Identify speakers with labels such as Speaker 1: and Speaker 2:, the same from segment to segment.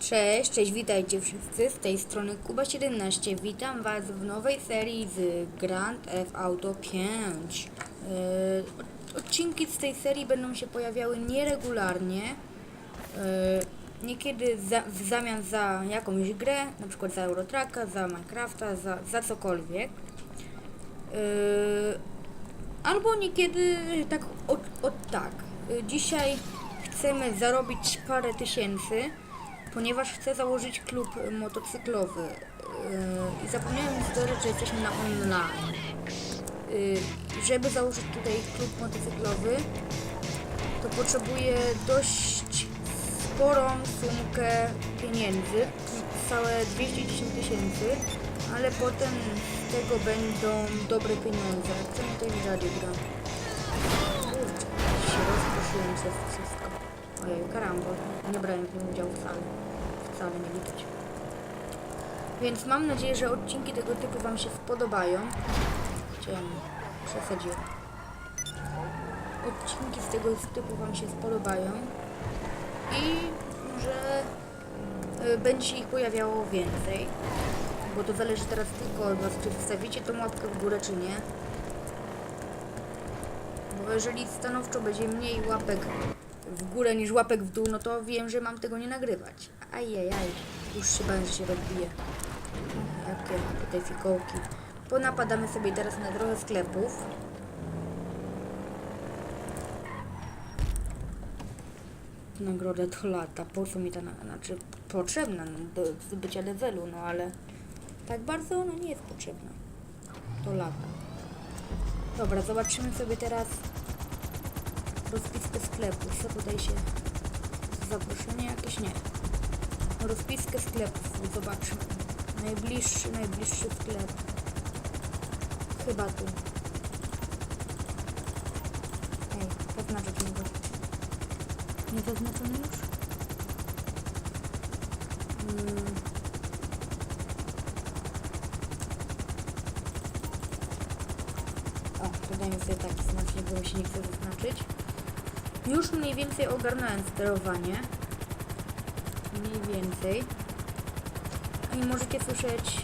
Speaker 1: Cześć, cześć, witajcie wszyscy, z tej strony Kuba17. Witam Was w nowej serii z Grand Theft Auto 5. Yy, od- odcinki z tej serii będą się pojawiały nieregularnie. Yy, niekiedy za, w zamian za jakąś grę, na przykład za Eurotracka, za Minecrafta, za, za cokolwiek. Yy, albo niekiedy tak od, od tak. Yy, Dzisiaj chcemy zarobić parę tysięcy, ponieważ chcę założyć klub y, motocyklowy. Yy, I zapomniałem dodać, że jesteśmy na online. Yy, Żeby założyć tutaj klub motocyklowy, to potrzebuję dość sporą sumkę pieniędzy, całe 210 tysięcy, ale potem z tego będą dobre pieniądze. Co mi tutaj radio gra? Kurczę, się rozproszyłem przez wszystko. Ojej, karambol. Nie brałem w nim udziału wcale. Wcale nie widać. Więc mam nadzieję, że odcinki tego typu Wam się spodobają. Chciałem, przesadziłem. Odcinki z tego typu Wam się spodobają i że y, będzie się ich pojawiało więcej. Bo to zależy teraz tylko od Was, czy wstawicie tą łapkę w górę, czy nie. Bo jeżeli stanowczo będzie mniej łapek w górę niż łapek w dół, no to wiem, że mam tego nie nagrywać. Ajajaj, już się bałem, że się rozbije. Jakie tutaj fikołki. Ponapadamy sobie teraz na trochę sklepów. Nagroda to lata. Po co mi ta, na- znaczy potrzebna no, do zdobycia levelu, no ale tak bardzo ona nie jest potrzebna. To lata. Dobra, zobaczymy sobie teraz rozpiskę sklepów. Co tutaj się... Zaproszenie jakieś? Nie. Rozpiskę sklepów. Zobaczmy. Najbliższy, najbliższy sklep. Chyba tu. Ej, zaznaczyć mi go. Nie zaznaczony już? Mm. O, dodajmy sobie taki znacznik, bo mi się nie chce zaznaczyć. Już mniej więcej ogarnąłem sterowanie. Mniej więcej. I możecie słyszeć...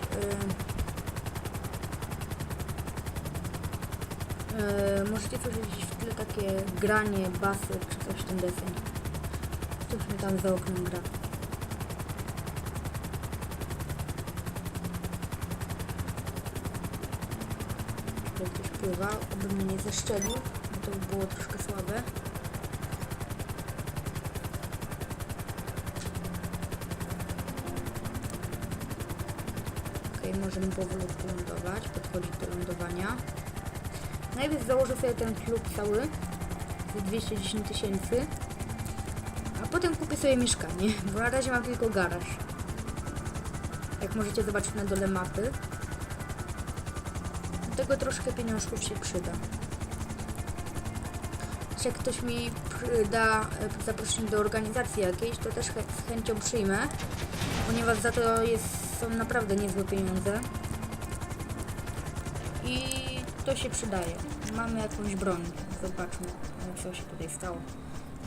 Speaker 1: Yy, yy, możecie słyszeć w tle takie granie, basy czy coś w tym deseń. Coś mi tam za oknem gra. Jak ktoś pływa, aby mnie nie zeszczelił, bo to by było troszkę słabe. Możemy powolutku lądować, podchodzić do lądowania. Najpierw założę sobie ten klub cały za 210 tysięcy, a potem kupię sobie mieszkanie, bo na razie mam tylko garaż. Jak możecie zobaczyć na dole mapy. Do tego troszkę pieniążków się przyda. Jak ktoś mi da e, zaproszenie do organizacji jakiejś, to też z chęcią przyjmę, ponieważ za to jest, są naprawdę niezłe pieniądze. I to się przydaje. Mamy jakąś broń. Zobaczmy, co się tutaj stało.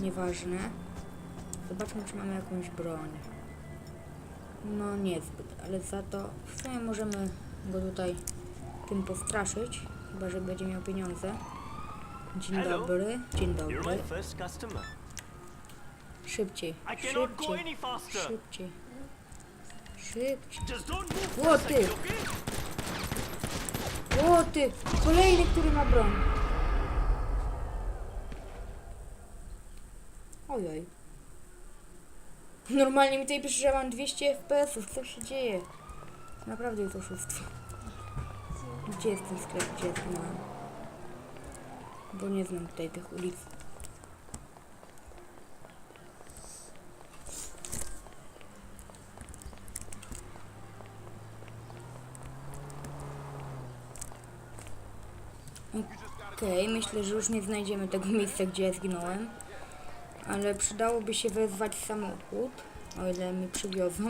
Speaker 1: Nieważne. Zobaczmy, czy mamy jakąś broń. No niezbyt, ale za to w sumie możemy go tutaj tym postraszyć, chyba że będzie miał pieniądze. Dzień
Speaker 2: Hello.
Speaker 1: dobry, dzień dobry. Szybciej, szybciej, szybciej. Szybciej. O ty! O ty! Kolejny, który ma broń. Ojoj. Normalnie mi tutaj pisze, że mam 200 FPS-ów. Co się dzieje? Naprawdę jest oszustwo. Gdzie jest ten sklep, gdzie jest mam? Bo nie znam tutaj tych ulic. Okej, myślę, że już nie znajdziemy tego miejsca, gdzie ja zginąłem. Ale przydałoby się wezwać samochód, o ile mi przywiozą.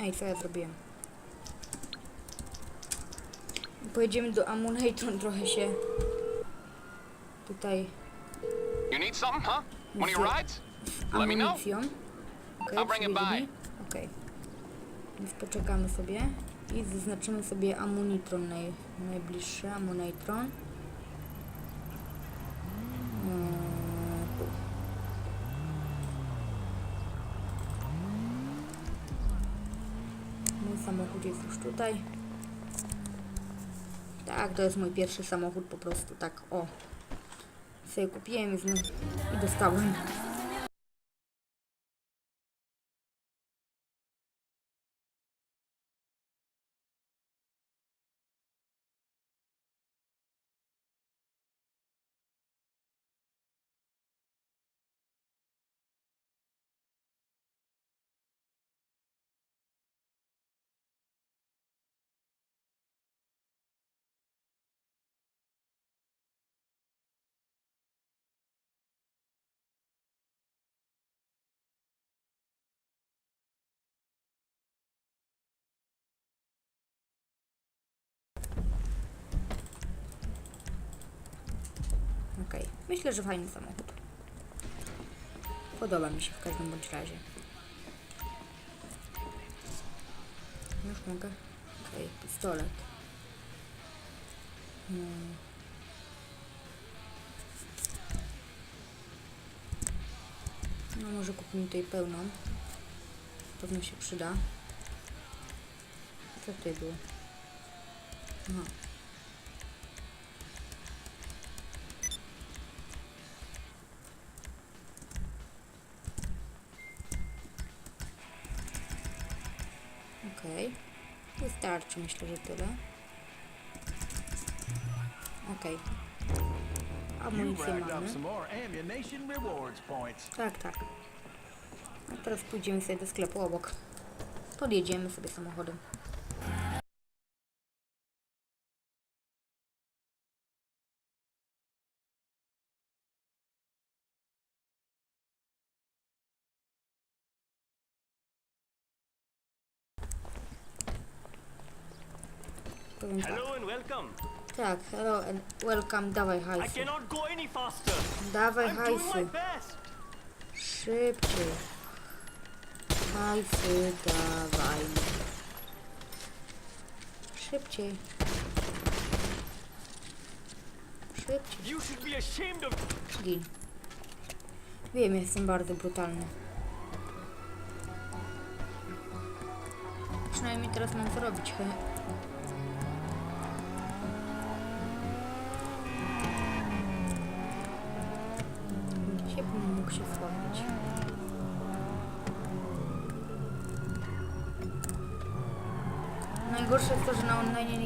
Speaker 1: Ej, co ja zrobiłem? Pojedziemy do Ammonatron, trochę się tutaj
Speaker 3: You need something, huh? One of your rides?
Speaker 2: Let me know.
Speaker 1: Okej,
Speaker 2: I'll bring it by.
Speaker 1: Okej. Więc poczekamy sobie i zaznaczymy sobie amunitron naj, najbliższy, amunitron. Eee. Mój samochód jest już tutaj. Tak, to jest mój pierwszy samochód po prostu, tak, o. Sobie kupiłem nim i dostałem. Myślę, że fajny samochód. Podoba mi się w każdym bądź razie. Już mogę? Okej, pistolet. Hmm. No może kupimy tutaj pełną. Pewno się przyda. Co tutaj było? Aha. Wystarczy, myślę, że tyle. Okej.
Speaker 3: You
Speaker 1: Amunicję mamy. Tak, tak. A teraz pójdziemy sobie do sklepu obok. Podjedziemy sobie samochodem. Powiem tak.
Speaker 4: Hello and welcome.
Speaker 1: Tak, hello and welcome, dawaj
Speaker 4: I
Speaker 1: hajsu.
Speaker 4: cannot go any faster.
Speaker 1: Dawaj
Speaker 4: I'm doing my
Speaker 1: hajsu.
Speaker 4: best.
Speaker 1: Szybciej. Hajsy dawaj. Szybciej. Szybciej.
Speaker 4: You should be ashamed of.
Speaker 1: Gin. Wiem, jestem bardzo brutalny. Przynajmniej teraz mam co robić. he.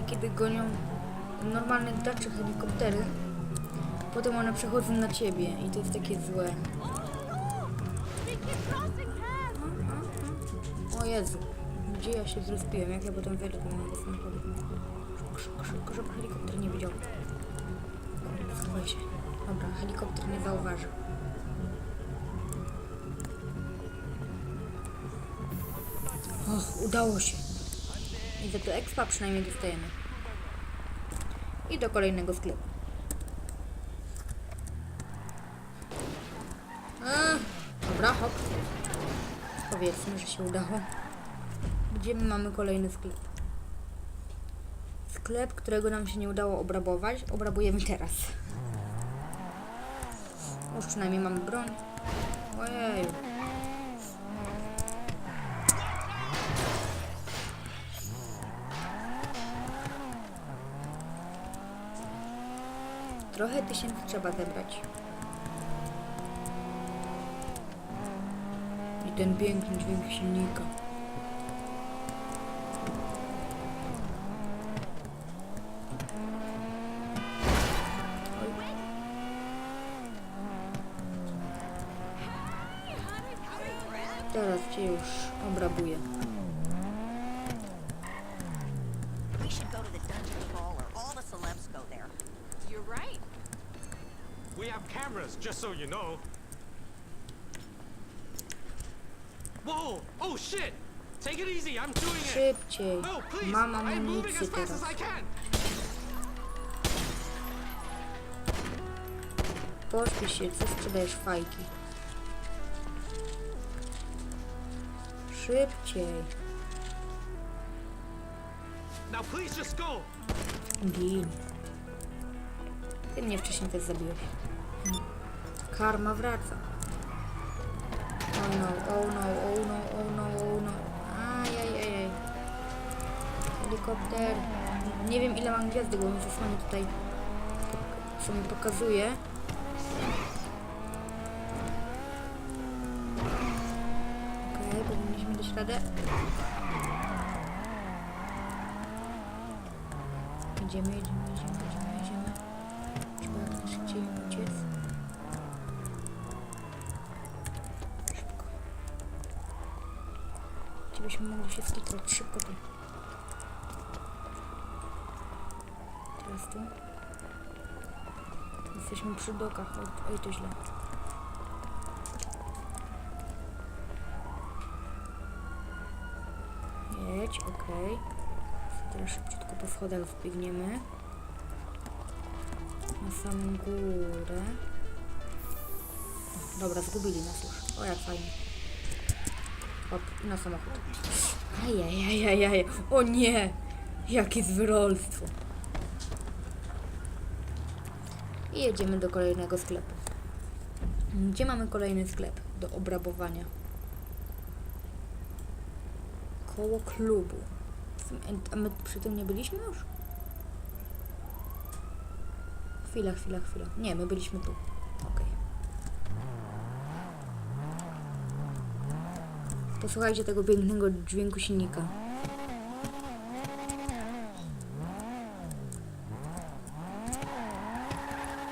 Speaker 1: Niekiedy gonią normalne gracze helikoptery. Potem one przechodzą na ciebie i to jest takie złe. O Jezu, gdzie ja się zrespiłem? Jak ja potem wejdę do mojego samochodu? Szybko, szybko, żeby helikopter nie widział. Schowaj się. Dobra, helikopter nie zauważył. Och, udało się. I za to expa przynajmniej dostajemy. I do kolejnego sklepu. Dobra, hop. Powiedzmy, że się udało. Gdzie my mamy kolejny sklep? Sklep, którego nam się nie udało obrabować, obrabujemy teraz. Już przynajmniej mamy broń. Ojej. Trochę tysięcy trzeba zebrać. I ten piękny dźwięk silnika. Oj. Teraz cię już obrabuję.
Speaker 5: We should go to the dungeon crawler. All the celebs go there.
Speaker 6: You're right.
Speaker 7: We have cameras, just so you know. Whoa! Oh shit! Take it easy, I'm doing it!
Speaker 1: Szybciej.
Speaker 7: No, please!
Speaker 1: Mam
Speaker 7: I'm moving
Speaker 1: amunicję
Speaker 7: as fast
Speaker 1: teraz.
Speaker 7: as I can!
Speaker 1: Pośpiesz się, co sprzedajesz fajki? Szybciej.
Speaker 7: Now please just go.
Speaker 1: Gin. Ty mnie wcześniej też zabiłeś. Hmm. Karma wraca. No, oh no, oh no, oh no, oh no. Ajajajaj. Helikopter. Nie wiem ile mam gwiazdy, bo mi zasłania tutaj co mi pokazuje. Okej, powinniśmy dać radę. Jedziemy, jedziemy, jedziemy, jedziemy, jedziemy. Gdzie byśmy mogli się skitrać? Szybko tu. Teraz tu. Jesteśmy przy dokach. Oj, to źle. Jedź, okej. Teraz szybciutko po schodach wbiegniemy. Na samą górę. Dobra, zgubili nas już. O, jak fajnie. Hop, na samochód. Ajajajajaj. O nie! Jakie zwyrolstwo. I jedziemy do kolejnego sklepu. Gdzie mamy kolejny sklep do obrabowania? Koło klubu. A my przy tym nie byliśmy już? Chwila, chwila, chwila. Nie, my byliśmy tu. Okej. Posłuchajcie tego pięknego dźwięku silnika.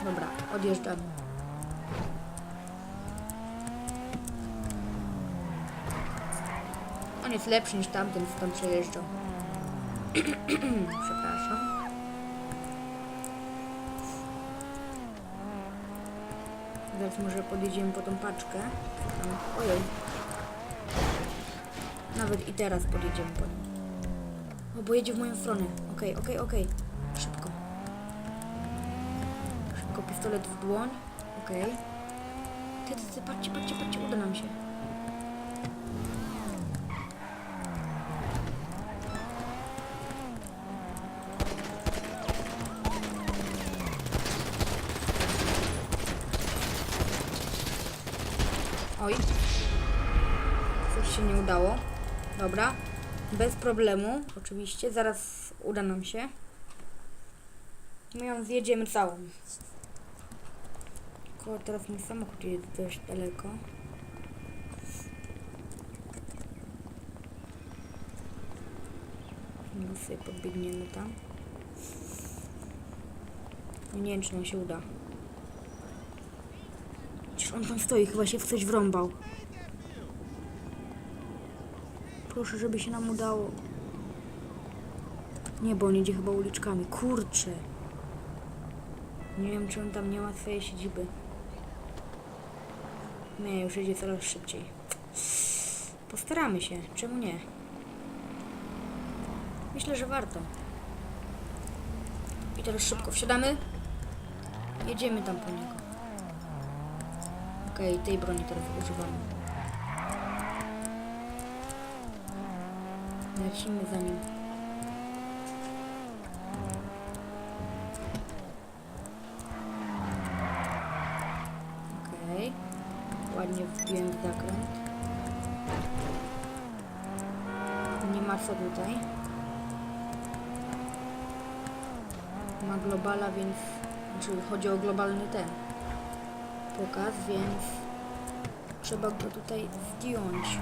Speaker 1: Dobra, odjeżdżamy. On jest lepszy niż tamten, co tam przejeżdżał. Przepraszam. Zaraz może podjedziemy po tą paczkę. Ojej. Nawet i teraz podjedziemy po nią. O, bo jedzie w moją stronę. Okej, okej, okej. Szybko. Szybko pistolet w dłoń. Okej. Ty, ty, ty, patrzcie, patrzcie, patrzcie, uda nam się. Oj. Coś się nie udało. Dobra. Bez problemu, oczywiście. Zaraz uda nam się. My ją zjedziemy całą. Tylko teraz mój samochód jest dość daleko. My sobie podbiegniemy tam. No Nie wiem, czy nam się uda. Przecież on tam stoi, chyba się w coś wrąbał. Proszę, żeby się nam udało. Nie, bo on idzie chyba uliczkami. Kurczę. Nie wiem, czy on tam nie ma swojej siedziby. Nie, już jedzie coraz szybciej. Postaramy się. Czemu nie? Myślę, że warto. I teraz szybko wsiadamy. Jedziemy tam po niego. Okej, tej broni teraz używamy. Lecimy za nim. Okej. Ładnie wbiłem w zakręt. Nie ma co tutaj. Ma globala, więc... Znaczy chodzi o globalny ten pokaz, więc trzeba go tutaj zdjąć.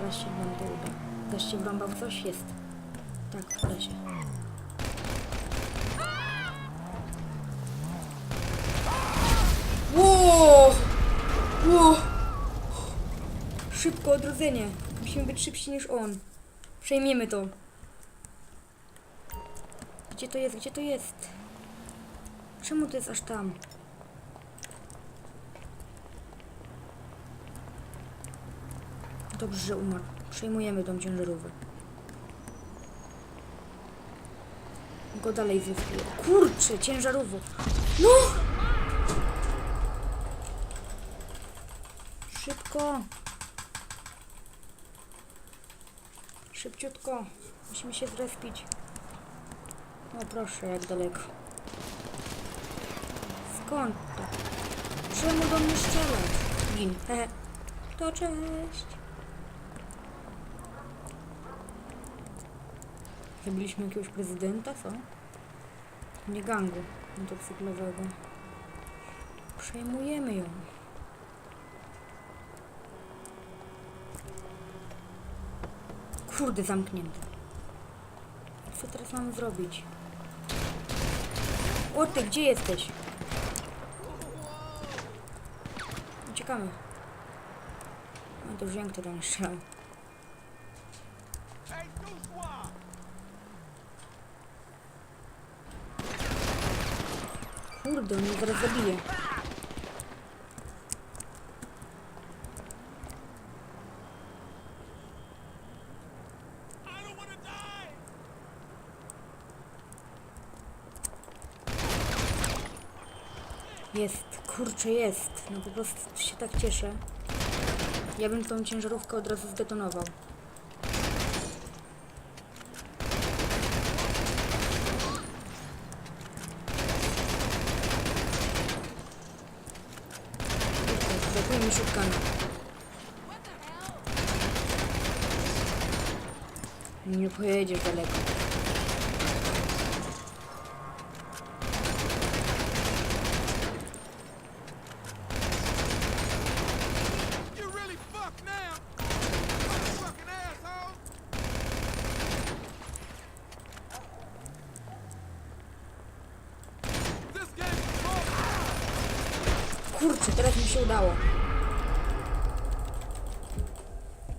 Speaker 1: Zaraz się wam uda. Zaś się wrąbał coś? Jest. Tak, uda się. Ło! Ło! Szybko odrodzenie. Musimy być szybsi niż on. Przejmiemy to. Gdzie to jest? Gdzie to jest? Czemu to jest aż tam? Dobrze, że umarł. Przejmujemy tą ciężarówkę. Go dalej zyskuję. Kurczę, ciężarówko. No! Szybko. Szybciutko. Musimy się zrespić. O proszę, jak daleko. Skąd to? Czemu do mnie strzelać? Gin. To cześć. Zabiliśmy jakiegoś prezydenta, co? Nie gangu motocyklowego. Przejmujemy ją. Kurde, zamknięte. Co teraz mamy zrobić? O ty, gdzie jesteś? Uciekamy. No to już wiem, kto tam. Kurde, on mnie zaraz zabije. Jest, kurczę, jest. No po prostu się tak cieszę. Ja bym tą ciężarówkę od razu zdetonował. Brakuje mi shotguna. Nie pojedziesz daleko.
Speaker 3: You really fucked now! Fucking asshole! This game is
Speaker 1: teraz mi się udało.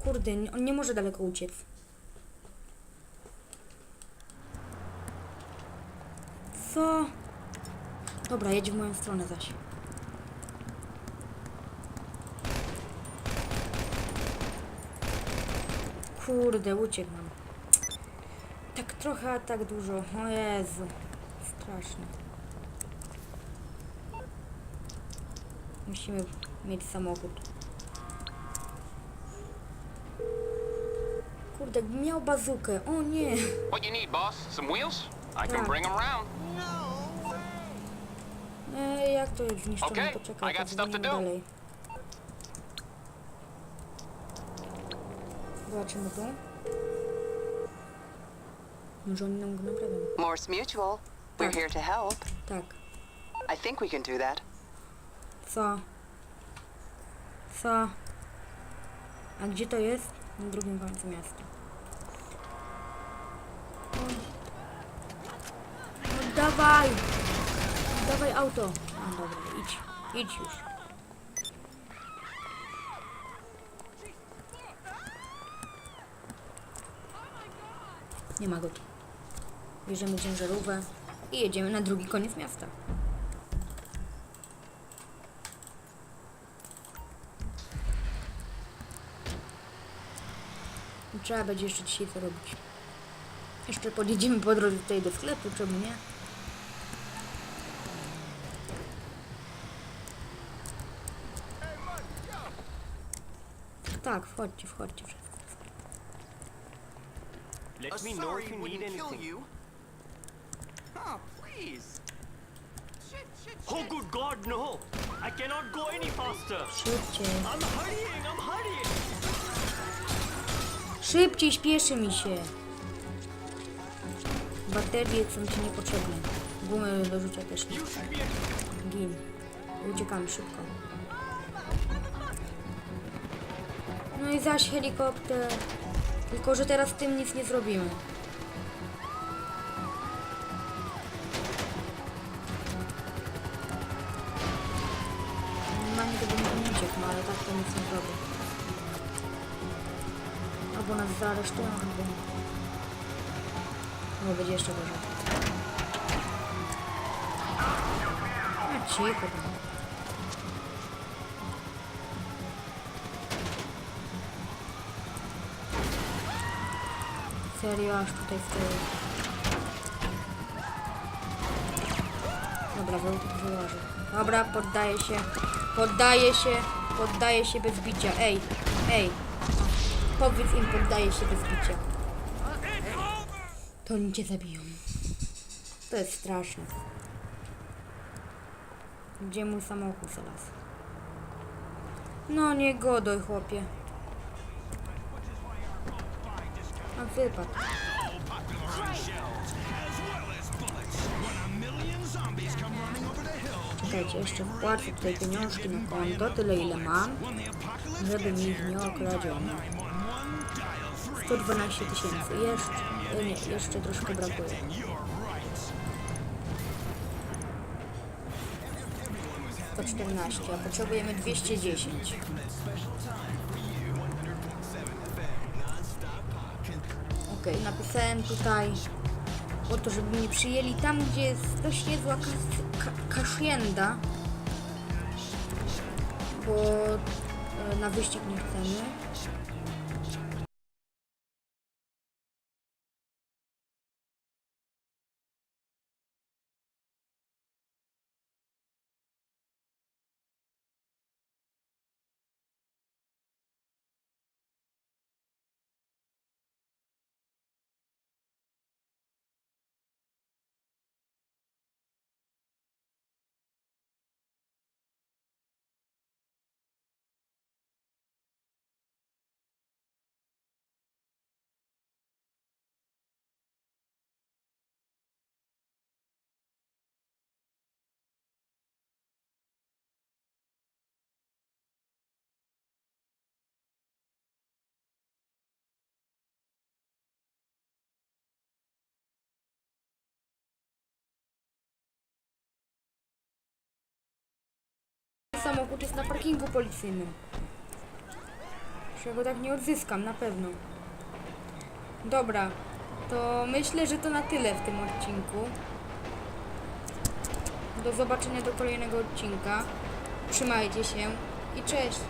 Speaker 1: Kurde, on nie może daleko uciec. Co? Dobra, jedź w moją stronę zaś. Kurde, uciekł nam. Tak trochę, tak dużo. O Jezu. Straszne. Musimy mieć samochód. Kurde, jakbym miał bazukę. O nie.
Speaker 2: What you need, boss? Some wheels? I can
Speaker 1: Tak.
Speaker 2: bring them round.
Speaker 1: E, jak to jest zniszczone? Poczekaj,
Speaker 2: I got
Speaker 1: to
Speaker 2: stuff to do.
Speaker 1: dalej. Zobaczymy tu. Może oni nam go naprawią.
Speaker 6: Morse Mutual. We're
Speaker 1: Tak.
Speaker 6: here to help.
Speaker 1: Tak.
Speaker 6: I think we can do that.
Speaker 1: Co? Co? A gdzie to jest? Na drugim końcu miasta. O. No dawaj! Dawaj auto! No dobra, idź. Idź już. Nie ma go tu. Bierzemy ciężarówkę i jedziemy na drugi koniec miasta. Trzeba będzie jeszcze dzisiaj to robić. Jeszcze podjedziemy po drodze tutaj do sklepu, czemu nie? Tak, wchodźcie, wchodźcie.
Speaker 4: Let me know if you need anything.
Speaker 3: Oh, please! Shit, shit,
Speaker 4: Oh, good God, no! I cannot go any faster.
Speaker 1: Szybciej.
Speaker 4: I'm hurrying, I'm hurrying.
Speaker 1: Szybciej, śpieszy mi się. Baterie są ci niepotrzebne. Gumy do rzucia też nie. Gin. Uciekamy szybko. No i zaś helikopter. Tylko, że teraz tym nic nie zrobimy. Normalnie to bym uciekł, no ale tak to nic nie zrobię. Albo nas zaaresztują, albo... No będzie jeszcze gorzej. A cicho tam. Serio, aż tutaj w tył. Dobra, wy, wyłożę. Dobra, poddaję się. Poddaję się. Poddaje się bez bicia. Ej, ej. Powiedz im, poddaje się bez bicia. To oni cię zabiją. To jest straszne. Gdzie mój samochód zaraz? No nie godoj, chłopie. A wypadł. Czekajcie, jeszcze wpłacę tutaj pieniążki na konto, tyle ile mam, żeby mi ich nie okradziono. 112 tysięcy, jeszcze, e, nie, jeszcze troszkę brakuje. To 14, a potrzebujemy 210. Okej, napisałem tutaj o to, żeby mnie przyjęli tam, gdzie jest dość niezła kas- bo e, na wyścig nie chcemy. Samochód jest na parkingu policyjnym. Go tak nie odzyskam, na pewno. Dobra, to myślę, że to na tyle w tym odcinku. Do zobaczenia do kolejnego odcinka. Trzymajcie się i cześć!